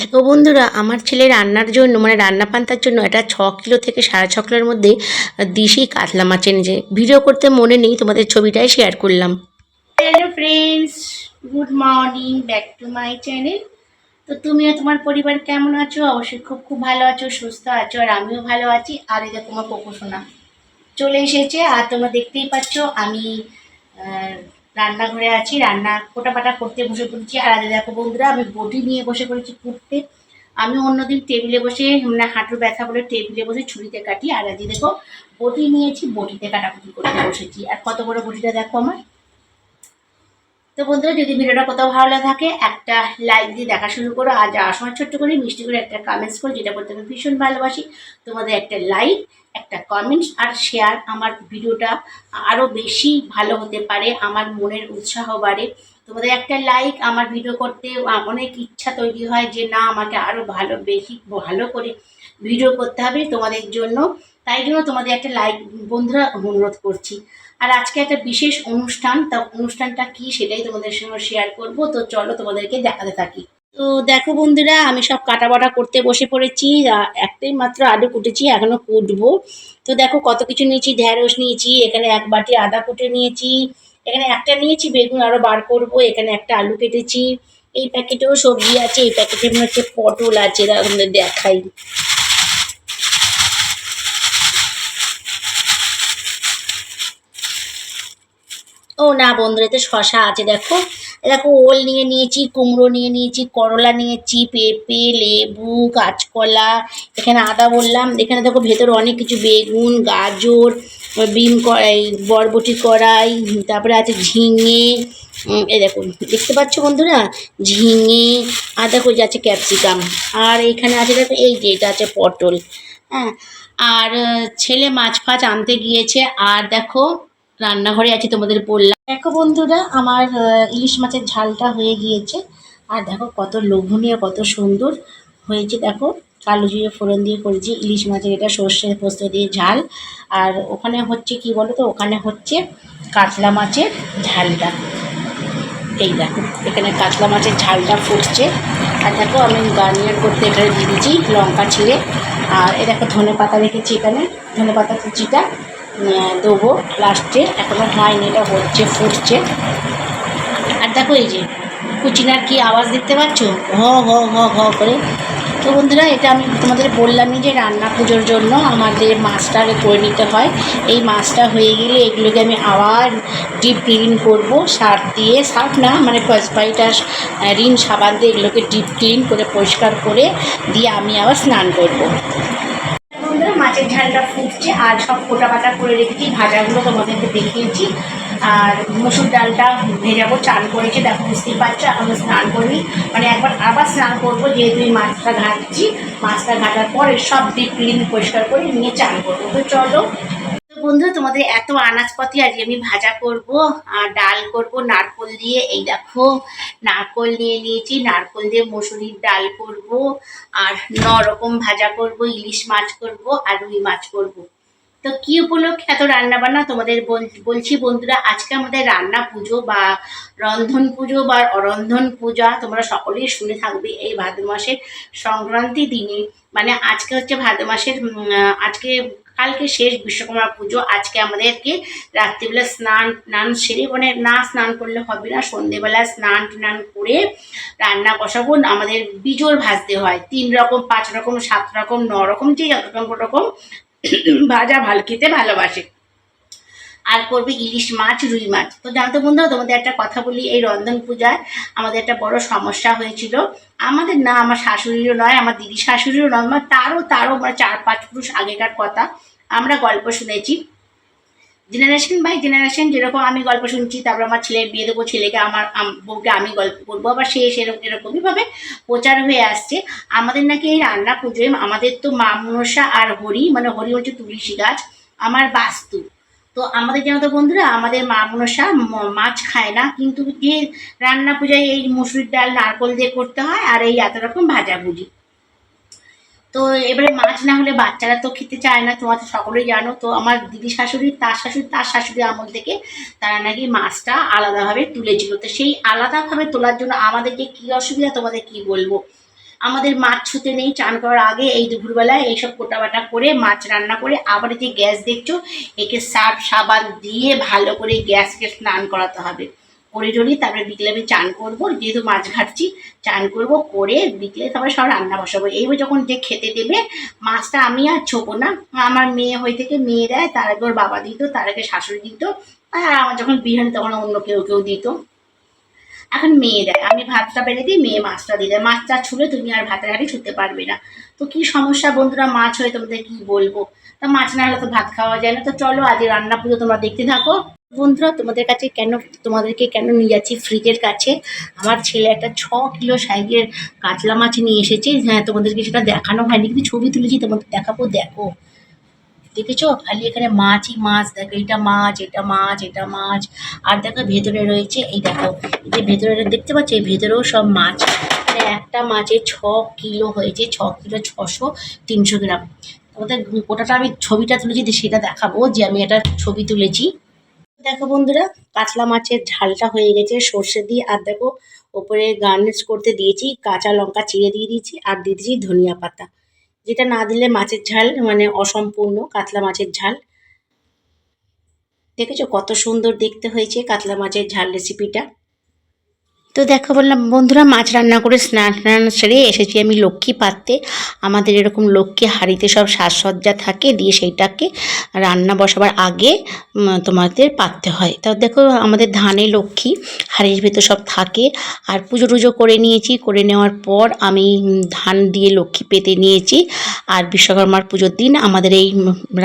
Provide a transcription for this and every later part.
দেখো বন্ধুরা, আমার ছেলে রান্নার জন্য মানে রান্না পান্তার জন্য এটা ছ কিলো থেকে সাড়ে ছ কিলোর মধ্যে দিশি কাতলা মাছ এনেছে। ভিডিও করতে মনে নেই, তোমাদের ছবিটাই শেয়ার করলাম। Hello friends good morning back to my channel তো তুমিও তোমার পরিবার কেমন আছো? অবশ্যই খুব খুব ভালো আছো, সুস্থ আছো, আর আমিও ভালো আছি। আর এই তোমার সোনা চলে এসেছে, আর তোমরা দেখতেই পাচ্ছ, আমি রান্নাঘরে আছি, রান্না কোটাপাটা করতে বসে পড়েছি। আর আজ দেখো বন্ধুরা, আমি বটি নিয়ে বসে পড়েছি কুটতে। আমি অন্যদিন টেবিলে বসে মানে হাঁটুর ব্যথা বলে টেবিলে বসে ছুরিতে কাটি। আর আজ দেখো বটি নিয়েছি, বটিতে কাটাকুটি করতে বসেছি। আর কত বড় বটিটা দেখো আমার? তো বন্ধুরা, যদি ভিডিওটা কোথাও ভালো লাগে থাকে, একটা লাইক দিয়ে দেখা শুরু করো। আর যাওয়ার সময় ছোট্ট করে, মিষ্টি করে একটা কমেন্টস করো, যেটা করতে আমি ভীষণ ভালোবাসি। তোমাদের একটা লাইক একটা কমেন্টস আর শেয়ার আমার ভিডিওটা আরও বেশি ভালো হতে পারে, আমার মনের উৎসাহ বাড়ে। তোমাদের একটা লাইক আমার ভিডিও করতে অনেক ইচ্ছা তৈরি হয় যে, না, আমাকে আরও ভালো, বেশি ভালো করে ভিডিও করতে হবে তোমাদের জন্য। তাই জন্য তোমাদের একটা লাইক বন্ধুরা অনুরোধ করছি। আর আজকে একটা বিশেষ অনুষ্ঠান, তা অনুষ্ঠানটা কি সেটাই তোমাদের সঙ্গে শেয়ার করব। তো চলো তোমাদেরকে দেখাতে থাকি। তো দেখো বন্ধুরা, আমি সব কাটা বাটা করতে বসে পড়েছি একটাই মাত্র আলু কুটেছি, এখনও কুটবো। তো দেখো কত কিছু নিয়েছি ঢ্যাঁড়স নিয়েছি, এখানে এক বাটি আদা কুটে নিয়েছি, এখানে একটা নিয়েছি, বেগুন আরও বার করব, এখানে একটা আলু কেটেছি। এই প্যাকেটেও সবজি আছে, এই প্যাকেটে মনে হচ্ছে পটল আছে দেখাই। ও না বন্ধুরা, এতে শশা আছে, দেখো। এ দেখো, ওল নিয়ে নিয়েছি, কুমড়ো নিয়ে নিয়েছি, করলা নিয়েছি, পেঁপে, লেবু, কাঁচকলা, এখানে আদা বললাম। এখানে দেখো, ভেতরে অনেক কিছু, বেগুন, গাজর, বিম কড়াই বরবটি কড়াই, তারপরে আছে ঝিঙে এই দেখুন দেখতে পাচ্ছ বন্ধুরা? ঝিঙে আর দেখো যে আছে ক্যাপসিকাম। আর এখানে আছে, দেখো, এই যে, এটা আছে পটল। হ্যাঁ আর ছেলে মাছ ফাছ আনতে গিয়েছে, আর দেখো রান্নাঘরে আছি, তোমাদের বললাম। দেখো বন্ধুরা, আমার ইলিশ মাছের ঝালটা হয়ে গিয়েছে। আর দেখো কত লোভনীয়, কত সুন্দর হয়েছে। দেখো, কালো জিরে ফোড়ন দিয়ে করেছি ইলিশ মাছের, এটা সর্ষে পোস্ত দিয়ে ঝাল। আর ওখানে হচ্ছে কি বলো তো ওখানে হচ্ছে কাতলা মাছের ঝালটা। এই দেখো, এখানে কাতলা মাছের ঝালটা ফুটছে। আর দেখো, আমি গার্নিয়ার করতে এখানে দিয়ে লঙ্কা ছিঁড়ে। আর এ দেখো ধনে পাতা রেখেছি এখানে। ধনে পাতা কুচিটা দেবো লাস্টে। এখনও হয়নি এটা হচ্ছে ফুটছে। আর দেখো এই যে কুচিনার কি আওয়াজ দেখতে পাচ্ছ? হ হ হ হ করে। তো বন্ধুরা এটা আমি তোমাদের বললামই যে রান্না পুজোর জন্য আমাদের মাছটা আগে করে নিতে হয়। এই মাছটা হয়ে গেলে এগুলোকে আমি আবার ডিপ ক্লিন করব সার্ফ দিয়ে সার্ফ না মানে স্পাইটার রিন সাবান দিয়ে এগুলোকে ডিপ ক্লিন করে পরিষ্কার করে দিয়ে আমি আবার স্নান করব। মাছের ঝালটা ফুটছে আর সব কোটা বাটা করে রেখেছি, ভাজাগুলো তোমাদেরকে দেখিয়েছি। আর মসুর ডালটা ভেজাবো চাল করেছি, দেখো বুঝতেই পারছ, এখন স্নান করিনি। মানে একবার আবার স্নান করব, যেহেতু এই মাছটা ঘাটছি। মাছটা ঘাটার পরে সব দিক ক্লিন পরিষ্কার করে নিয়ে চাল করব। তো চলো বন্ধুরা তোমাদের এত আনাজপাতি আজ আমি ভাজা করব, আর ডাল করব, নারকোল দিয়ে। এই দেখো, নারকোল নিয়ে নিয়েছি, নারকোল দিয়ে মসুরির ডাল করব, আর ন রকম ভাজা করব, ইলিশ মাছ করব, আর রুই মাছ করব। তো কি উপলক্ষে এত রান্না বান্না তোমাদের বল- বলছি বন্ধুরা, আজকে আমাদের রান্না পুজো বা রন্ধন পুজো বা অরন্ধন পূজা, তোমরা সকলেই শুনে থাকবে এই ভাদ্র মাসের সংক্রান্তি দিনে। মানে আজকে হচ্ছে ভাদ্র মাসের আজকে কালকে শেষ বিশ্বকর্মা পুজো। আজকে আমাদেরকে রাত্রিবেলা স্নান টান সেরে মানে না স্নান করলে হবে না, সন্ধেবেলা স্নান টান করে রান্না বসাবো। আমাদের বিজোর ভাজতে হয়। তিন রকম, পাঁচ রকম, সাত রকম, ন রকম, যে যত রকম রকম ভাজা ভালো, খেতে ভালোবাসে। আর করবে ইলিশ মাছ, রুই মাছ। তো জানতো বন্ধুরা, তোমাদের একটা কথা বলি, এই রন্ধন পূজায় আমাদের একটা বড় সমস্যা হয়েছিল। আমাদের না, আমার শাশুড়িরও নয়, আমার দিদি শাশুড়িরও নয়, আমার তারও তারও মানে চার পাঁচ পুরুষ আগেকার কথা। আমরা গল্প শুনেছি। জেনারেশন বাই জেনারেশন যেরকম আমি গল্প শুনছি, তারপর আমার ছেলের বিয়ে দেবো, ছেলেকে আমার বউকে আমি গল্প করব, আবার সে সেরকম, এরকমইভাবে প্রচার হয়ে আসছে। আমাদের নাকি এই রান্না পুজোয় আমাদের তো মা মনসা আর হরি মানে হরি হচ্ছে তুলসী গাছ, আমার বাস্তু। তো আমাদের জানো তো বন্ধুরা, আমাদের মা মনসা মাছ খায় না, কিন্তু যে রান্না পূজায় এই মুসুরির ডাল, নারকল দিয়ে করতে হয়, আর এই এত রকম ভাজাভুজি। তো এবারে মাছ না হলে বাচ্চারা তো খেতে চায় না তোমরা তো সকলেই জানো। তো আমার দিদি শাশুড়ি, তার শাশুড়ি তার শাশুড়ি আমল থেকে তারা নাকি মাছটা আলাদাভাবে তুলেছিল। তো সেই আলাদাভাবে তোলার জন্য আমাদের যে কী অসুবিধা, তোমাদের কি বলব? আমাদের মাছ ছুতে নেই, চান করার আগে এই দুপুরবেলায় এইসব কোটাবাটা করে, মাছ রান্না করে আবার যে গ্যাস দেখছ, একে সার্ফ সাবান দিয়ে ভালো করে গ্যাসকে স্নান করাতে হবে। করে টরি তারপরে বিকেলে আমি চান করব, যেহেতু মাছ ঘাটছি, চান করব, করে বিকেলে তারপরে সব রান্না বসাবো। এইবার যখন যে খেতে দেবে, মাছটা আমি আর ছোবো না। আমার মেয়ে হয়ে থেকে মেয়ে দেয়, তার আগে ওর বাবা দিত, তার আগে শাশুড়ি দিত, আর আমার যখন বিরিয়ানি তখন অন্য কেউ কেউ দিত। এখন মেয়ে দেয়। আমি ভাতটা বেড়ে দিই, মেয়ে মাছটা দেয় মাছটা ছুলে তুমি আর ভাতের হাঁড়ি ছুতে পারবে না। তো কি সমস্যা বন্ধুরা? মাছ হয়ে তোমাদের কি বলব? তা মাছ না হলে তো ভাত খাওয়া যায় না। তো চলো আজ রান্না পুজো তোমরা দেখতে থাকো। বন্ধুরা, তোমাদের কাছে কেন, তোমাদেরকে কেন নিয়ে যাচ্ছি ফ্রিজের কাছে? আমার ছেলে একটা ছ কিলো সাইজের কাতলা মাছ নিয়ে এসেছে। হ্যাঁ তোমাদেরকে সেটা দেখানো হয়নি, কিন্তু ছবি তুলেছি, তোমাদের দেখাবো, দেখো। দেখেছ? খালি এখানে মাছই মাছ, দেখো এটা মাছ এটা মাছ এটা মাছ। আর দেখো ভেতরে রয়েছে, এই দেখো, এই যে ভেতরে দেখতে পাচ্ছ? এই ভেতরেও সব মাছ। মানে একটা মাছে ছ কিলো হয়েছে, ছ কিলো ছশো তিনশো গ্রাম। তোমাদের ওটাটা আমি ছবিটা তুলেছি সেটা দেখাবো, যে আমি একটা ছবি তুলেছি। দেখো বন্ধুরা, কাতলা মাছের ঝালটা হয়ে গেছে সর্ষে দিয়ে। আর দেখো, ওপরে গার্নিশ করতে দিয়েছি, কাঁচা লঙ্কা চিড়ে দিয়ে দিয়েছি, আর দিয়ে দিয়েছি ধনিয়া পাতা। যেটা না দিলে মাছের ঝাল মানে অসম্পূর্ণ কাতলা মাছের ঝাল। দেখেছ কত সুন্দর দেখতে হয়েছে কাতলা মাছের ঝাল রেসিপিটা তো দেখো বললাম, বন্ধুরা মাছ রান্না করে স্নান টান সেরে এসেছি আমি লক্ষ্মী পাত্রে আমাদের এরকম লক্ষ্মী হাঁড়িতে সব সাজসজ্জা থাকে, দিয়ে সেইটাকে রান্না বসাবার আগে তোমাদের পাততে হয়। তা দেখো আমাদের ধানে লক্ষ্মী হাঁড়ির ভেতর সব থাকে, আর পুজো টুজো করে নিয়েছি। করে নেওয়ার পর আমি ধান দিয়ে লক্ষ্মী পেতে নিয়েছি। আর বিশ্বকর্মার পুজোর দিন আমাদের এই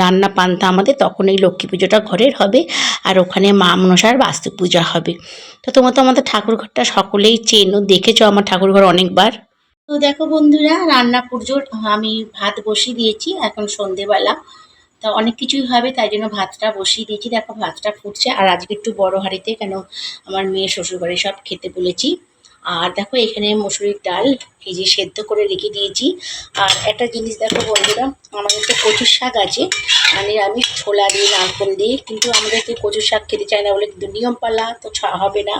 রান্না পান্তা আমাদের তখন এই লক্ষ্মী পুজোটা ঘরের হবে, আর ওখানে মা মনসার বাস্তু পূজা হবে। তো তোমার তো আমাদের ঠাকুর ঘরটা সকলেই চেনো, দেখেছ আমার ঠাকুর ঘর অনেকবার? তো দেখো বন্ধুরা, রান্না পুজোর আমি ভাত বসিয়ে দিয়েছি, এখন সন্ধেবেলা। তা অনেক কিছুই হবে, তাই জন্য ভাতটা বসিয়ে দিয়েছি। দেখো ভাতটা ফুটছে, আর আজকে একটু বড় হাঁড়িতে কেন আমার মেয়ে শ্বশুরবাড়ি সব খেতে বলেছি। আর দেখো এখানে মুসুরির ডাল যে সেদ্ধ করে রেখে দিয়েছি। আর একটা জিনিস দেখো বন্ধুরা, আমাদের তো কচুর শাক আছে মানে আমি ছোলা দিয়ে, নারকল দিয়ে, কিন্তু আমাদেরকে কচুর শাক খেতে চাই না বলে কিন্তু নিয়ম পালা তো হবে না।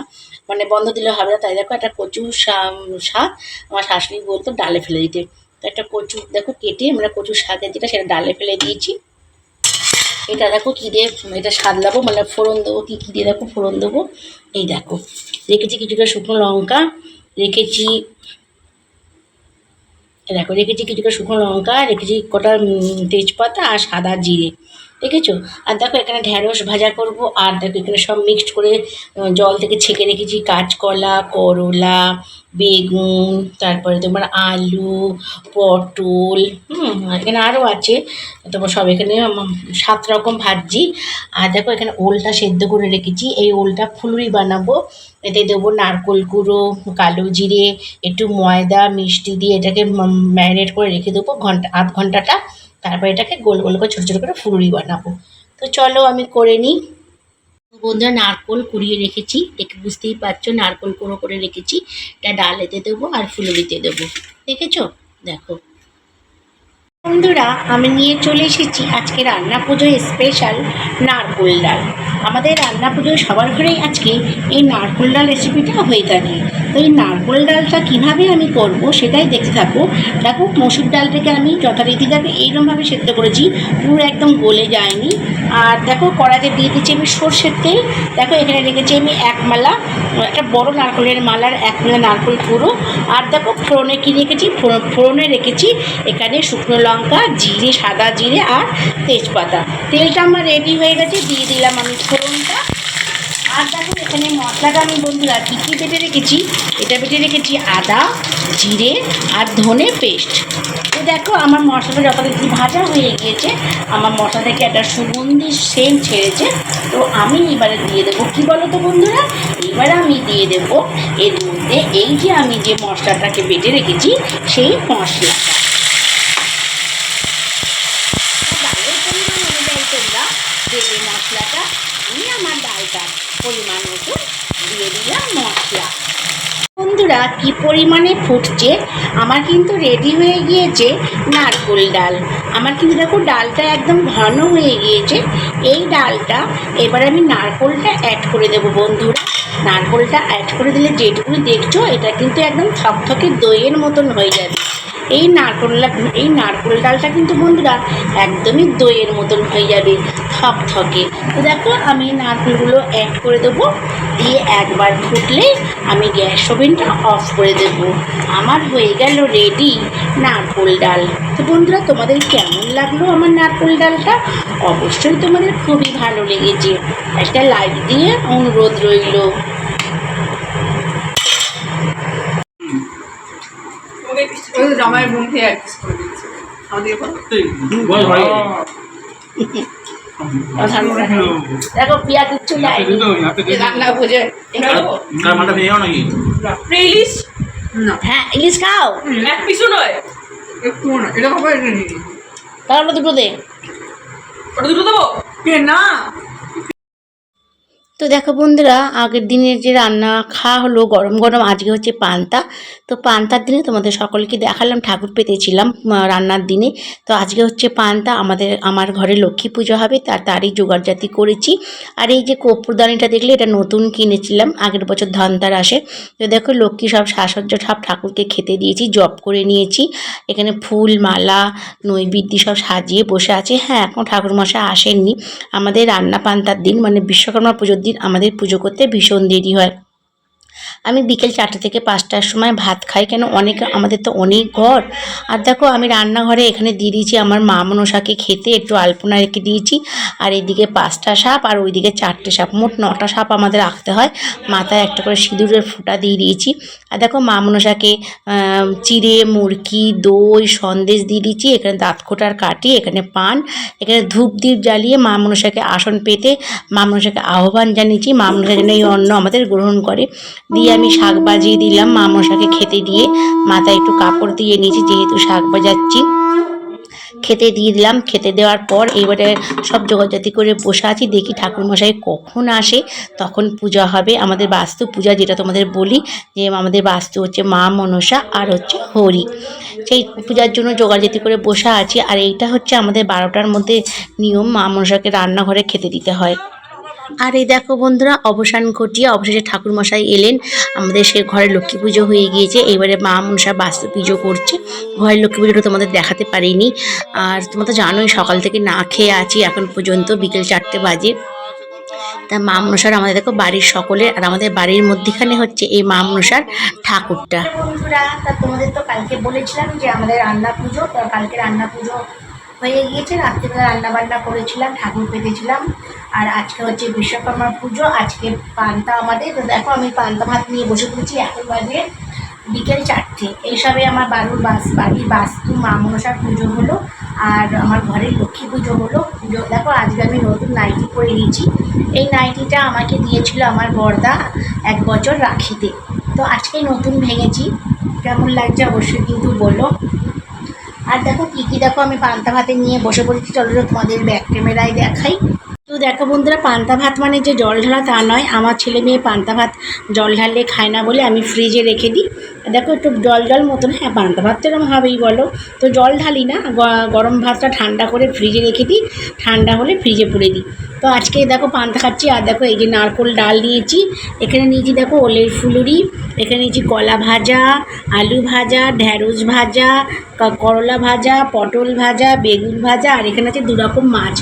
মানে বন্ধ দিলে হবে না, তাই দেখো একটা কচু শাক আমার শাশুড়ি বলতো ডালে ফেলে দিতে। তো একটা কচু দেখো কেটে আমরা কচু শাকের যেটা সেটা ডালে ফেলে দিয়েছি। এটা দেখো কী দিয়ে এটা সাদলাবো মানে ফোড়ন দেবো, কী কী দিয়ে দেখো ফোড়ন দেবো। এই দেখো, রেখেছি কিছুটা শুকনো লঙ্কা, রেখেছি দেখো, রেখেছি কিছুটা শুকনো লঙ্কা, রেখেছি কটা তেজপাতা আর সাদা জিরে। দেখেছ? আর দেখো, এখানে ঢ্যাঁড়স ভাজা করব, আর দেখো, এখানে সব মিক্সড করে জল থেকে ছেঁকে রেখেছি, কাঁচকলা, করলা, বেগুন, তারপরে তোমার আলু, পটল, হুম, এখানে আরও আছে। তোমার সব এখানে সাত রকম ভাজি। আর দেখো, এখানে ওলটা সেদ্ধ করে রেখেছি। এই ওলটা ফুলুরি বানাবো। এতে দেবো নারকোল গুঁড়ো, কালো জিরে, একটু ময়দা, মিষ্টি দিয়ে এটাকে ম্যারিনেট করে রেখে দেবো ঘণ্টা, আধ ঘন্টাটা। তারপর এটাকে গোল গোল করে ছোটো ছোটো করে ফুলুরি বানাবো। তো চলো আমি করে নিই। বন্ধুরা, নারকোল কুড়িয়ে রেখেছি। দেখে বুঝতেই পারছ, নারকোল কুড়ো করে রেখেছি। এটা ডালেতে দেবো আর ফুলুরিতে দেবো। দেখেছ? দেখো। বন্ধুরা, আমি নিয়ে চলে এসেছি আজকে রান্না পুজোয় স্পেশাল নারকোল ডাল। আমাদের রান্না পুজোয় সবার ঘরেই আজকে এই নারকোল ডাল রেসিপিটা হয়ে থাকে। তো এই নারকোল ডালটা কীভাবে আমি করব সেটাই দেখতে থাকব দেখো, মসুর ডালটাকে আমি যথারীতিভাবে এইরকমভাবে সেদ্ধ করেছি, পুরো একদম গলে যায়নি। আর দেখো, কড়াইতে দিয়ে দিচ্ছি আমি সর্ষের তেল। দেখো, এখানে রেখেছি আমি এক মালা, একটা বড় নারকলের মালার এক মালা নারকল পুরো। আর দেখো, ফোড়নে কী রেখেছি? ফোড়- ফোড়নে রেখেছি এখানে শুকনো লঙ্কা জিরে, সাদা জিরে আর তেজপাতা। তেলটা আমার রেডি হয়ে গেছে, দিয়ে দিলাম আমি ফোড়নটা। আর দেখো, এখানে মশলাটা আমি বন্ধুরা কী কী বেটে রেখেছি? এটা বেটে রেখেছি আদা, জিরে আর ধনে পেস্ট। তো দেখো, আমার মশলাটা যথারীতি ভাজা হয়ে গিয়েছে। আমার মশলা থেকে একটা সুগন্ধি সেম ছেড়েছে। তো আমি এবারে দিয়ে দেবো, কী বলো তো বন্ধুরা? এবারে আমি দিয়ে দেবো, এর মধ্যে এই যে আমি যে মশলাটাকে বেটে রেখেছি, সেই মশলাটা ডালের পরিমাণ অনুযায়ী তোমরা দেবে মশলাটা আমি আমার ডালটা পরিমাণ মতো দিয়ে দিলাম মশলা বন্ধুরা কি পরিমাণে ফুটছে? আমার কিন্তু রেডি হয়ে গিয়েছে নারকোল ডাল। আমার কিন্তু দেখো, ডালটা একদম ঘন হয়ে গিয়েছে। এই ডালটা, এবার আমি নারকোলটা অ্যাড করে দেবো বন্ধুরা। নারকোলটা অ্যাড করে দিলে যেটুকুনি দেখছ, এটা কিন্তু একদম থকথকে দইয়ের মতন হয়ে যাবে। এই নারকোল এই নারকোল ডালটা কিন্তু বন্ধুরা, একদমই দইয়ের মতন হয়ে যাবে। থকথকে তো দেখো আমি নারকেলগুলো অ্যাড করে দেবো। দিয়ে একবার ফুটলে আমি গ্যাস ওভেনটা অফ করে দেবো। আমার হয়ে গেল রেডি নারকোল ডাল। তো বন্ধুরা তোমাদের কেমন লাগল আমার নারকোল ডালটা? অবশ্যই তোমাদের খুবই ভালো লেগেছে। একটা লাইক দিয়ে অনুরোধ রইল। করে দিয়েছে। আমাদের দেখো পিয়া কিচ্ছু নাই রান্না না। হ্যাঁ ইলিশ খাও। এক পিছু নয়। তাহলে দুটো দে। ওটা দুটো দেবো? না। তো দেখো বন্ধুরা, আগের দিনের যে রান্না খাওয়া হলো গরম গরম, আজকে হচ্ছে পান্তা। তো পান্তার দিনে তোমাদের সকলকে দেখালাম, ঠাকুর পেতেছিলাম রান্নার দিনে। তো আজকে হচ্ছে পান্তা, আমাদের, আমার ঘরে লক্ষ্মী পুজো হবে, তার, তারই জোগাড়জাতি করেছি। আর এই যে কর্পূরদানিটা দেখলে, এটা নতুন কিনেছিলাম, আগের বছর ধনতার আসে। তো দেখো লক্ষ্মী সব সাজসজ্জা, সব ঠাকুরকে খেতে দিয়েছি জব করে নিয়েছি। এখানে ফুল, মালা, নৈবেদ্য সব সাজিয়ে বসে আছে। হ্যাঁ এখন ঠাকুরমশাই আসেননি। আমাদের রান্না পান্তার দিন মানে বিশ্বকর্মা পুজোর দিন আমাদের পুজো করতে ভীষণ দেরি হয়। আমি বিকেল চারটে থেকে পাঁচটার সময় ভাত খাই, কেন অনেক, আমাদের তো অনেক ঘর। আর দেখো, আমি রান্নাঘরে এখানে দিয়ে দিয়েছি আমার মা মনসাকে খেতে, একটু আলপনা রেখে দিয়েছি। আর এদিকে পাঁচটা সাপ, আর ওইদিকে চারটে সাপ, মোট নটা সাপ আমাদের রাখতে হয়। মাথায় একটা করে সিঁদুরের ফুটা দিয়ে দিয়েছি। আর দেখো, মা মনসাকে চিড়ে মুরকি দই, সন্দেশ দিয়ে দিয়েছি। এখানে দাঁতখোটার কাটি, এখানে পান। এখানে ধূপ দ্বীপ জ্বালিয়ে মা মনসাকে আসন পেতে মা মনসাকে আহ্বান জানিয়েছি। মা মনসা যেন এই অন্ন আমাদের গ্রহণ করে। দিয়ে আমি শাক বাজিয়ে দিলাম মা মশাকে খেতে দিয়ে। মাথায় একটু কাপড় দিয়ে নিয়েছি, যেহেতু শাক বাজাচ্ছি খেতে দিয়ে দিলাম, খেতে দেওয়ার পর এবারে সব জোগাড়জাতি করে বসে আছি, দেখি ঠাকুরমশাই কখন আসে, তখন পূজা হবে। আমাদের বাস্তু পূজা যেটা তোমাদের বলি, যে আমাদের বাস্তু হচ্ছে মা মনসা আর হচ্ছে হরি। সেই পূজার জন্য জোগাড়জাতি করে বসে আছি, আর এইটা হচ্ছে আমাদের বারোটার মধ্যে নিয়ম, মা মনসাকে রান্নাঘরে খেতে দিতে হয়। আর এই দেখো বন্ধুরা, অবসান ঘটিয়ে অবশেষে ঠাকুরমশাই এলেন। আমাদের সে ঘরে লক্ষ্মী পুজো হয়ে গিয়েছে। এবারে মা মনসা বাস্তু পুজো করছে। ঘরের লক্ষ্মী পুজোটা তোমাদের দেখাতে পারিনি। আর তোমরা তো জানোই, সকাল থেকে না খেয়ে আছি এখন পর্যন্ত, বিকেল চারটে বাজে। তা মা মনসার আমাদের দেখো বাড়ির সকলের আর আমাদের বাড়ির মধ্যেখানে হচ্ছে এই মা মনসার ঠাকুরটা। বন্ধুরা তোমাদের তো কালকে বলেছিলাম যে আমাদের রান্না পুজো কালকে রান্না পুজো হয়ে গিয়েছে, রাত্রিবেলা রান্নাবান্না করেছিলাম, ঠাকুর পেতেছিলাম। আর আজকে হচ্ছে বিশ্বকর্মা পুজো, আজকে পান্তা আমাদের। তো দেখো, আমি পান্তা ভাত নিয়ে বসে পড়েছি এখন বাজে বিকেল চারটে। এইসবে আমার বাড়ির বাস, বাড়ির বাস্তু, মা মনসার পুজো হলো, আর আমার ঘরের লক্ষ্মী পুজো হলো। পুজো, দেখো, আজকে আমি নতুন নাইটি পরে নিয়েছি। এই নাইটিটা আমাকে দিয়েছিল আমার বর্দা এক বছর রাখিতে। তো আজকে নতুন ভেঙেছি। কেমন লাগছে অবশ্যই কিন্তু বলো। আর দেখো কী কী দেখো, আমি পান্তা ভাতে নিয়ে বসে পড়েছি। চলো তোমাদের ব্যাক ক্যামেরায় দেখাই। তো দেখো বন্ধুরা, পান্তা ভাত মানে যে জল ঢালা তা নয়। আমার ছেলে মেয়ে পান্তা ভাত জল ঢাললে খায় না বলে আমি ফ্রিজে রেখে দিই। দেখো একটু জল জল মতন হ্যাঁ পান্তা ভাত তো এরকম হবেই বলো, তো জল ঢালি না গরম ভাতটা ঠান্ডা করে ফ্রিজে রেখে দিই, ঠান্ডা হলে ফ্রিজে পুরে দিই। তো আজকে দেখো পান্তা খাচ্ছি, আর দেখো এই যে নারকোল ডাল নিয়েছি, এখানে নিয়েছি দেখো ওলের ফুলুরি, এখানে নিয়েছি কলা ভাজা, আলু ভাজা, ঢ্যাঁড়স ভাজা করলা ভাজা, পটল ভাজা, বেগুন ভাজা, আর এখানে আছে দু রকম মাছ,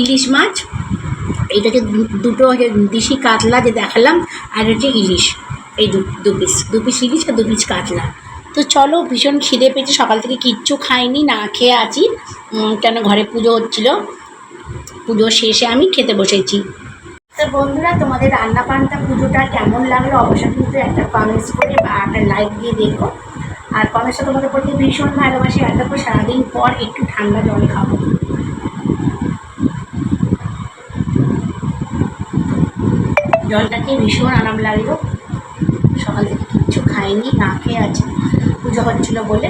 ইলিশ মাছ। এইটা হচ্ছে দুটো দিশি কাতলা যে দেখালাম, আর হচ্ছে ইলিশ। এই দু দু পিস দু পিস ইলিশ আর দু পিস কাতলা। তো চলো, ভীষণ খিদে পেয়েছে, সকাল থেকে কিচ্ছু খাইনি, না খেয়ে আছি। কেন ঘরে পুজো হচ্ছিল? পুজো শেষে আমি খেতে বসেছি। তো বন্ধুরা, তোমাদের রান্না পান্তা পুজোটা কেমন লাগল? অবশ্যই কিন্তু একটা কমেন্টস করে বা একটা লাইক দিয়ে দেখো। আর কমেন্টসটা তোমাদের প্রতি ভীষণ ভালোবাসি। আর দেখো, সারাদিন পর একটু ঠান্ডা জল খাব। জলটা খেয়ে ভীষণ আরাম লাগল। সকাল কিচ্ছু খাইনি, না খেয়ে আছে। পুজো হচ্ছিল বলে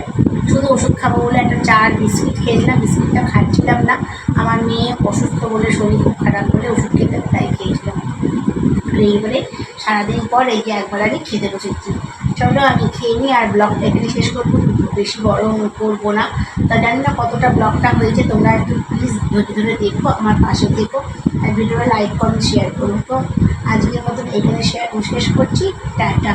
শুধু ওষুধ খাব বলে একটা চা আর বিস্কিট খেয়েছিলাম, বিস্কিটটা খাচ্ছিলাম না। আমার মেয়ে অসুস্থ বলে শরীর খুব খারাপ বলে ওষুধ খেতে তাই খেয়েছিলাম। আর এইবারে সারাদিন পর এই যে একবার আগে খেতে বসেছি। চলো, আমি খেয়ে নিই আর ব্লগটা এখানে শেষ করব। বেশি বড় করব না। তা জানি না কতটা ব্লগটা হয়েছে, তোমরা একটু প্লিজ ধরে ধরে দেখো, আমার পাশে দেখো আর ভিডিওটা লাইক করুন শেয়ার করুন তো আজকের মতন এখানে শেয়ার শেষ করছি। টাটা।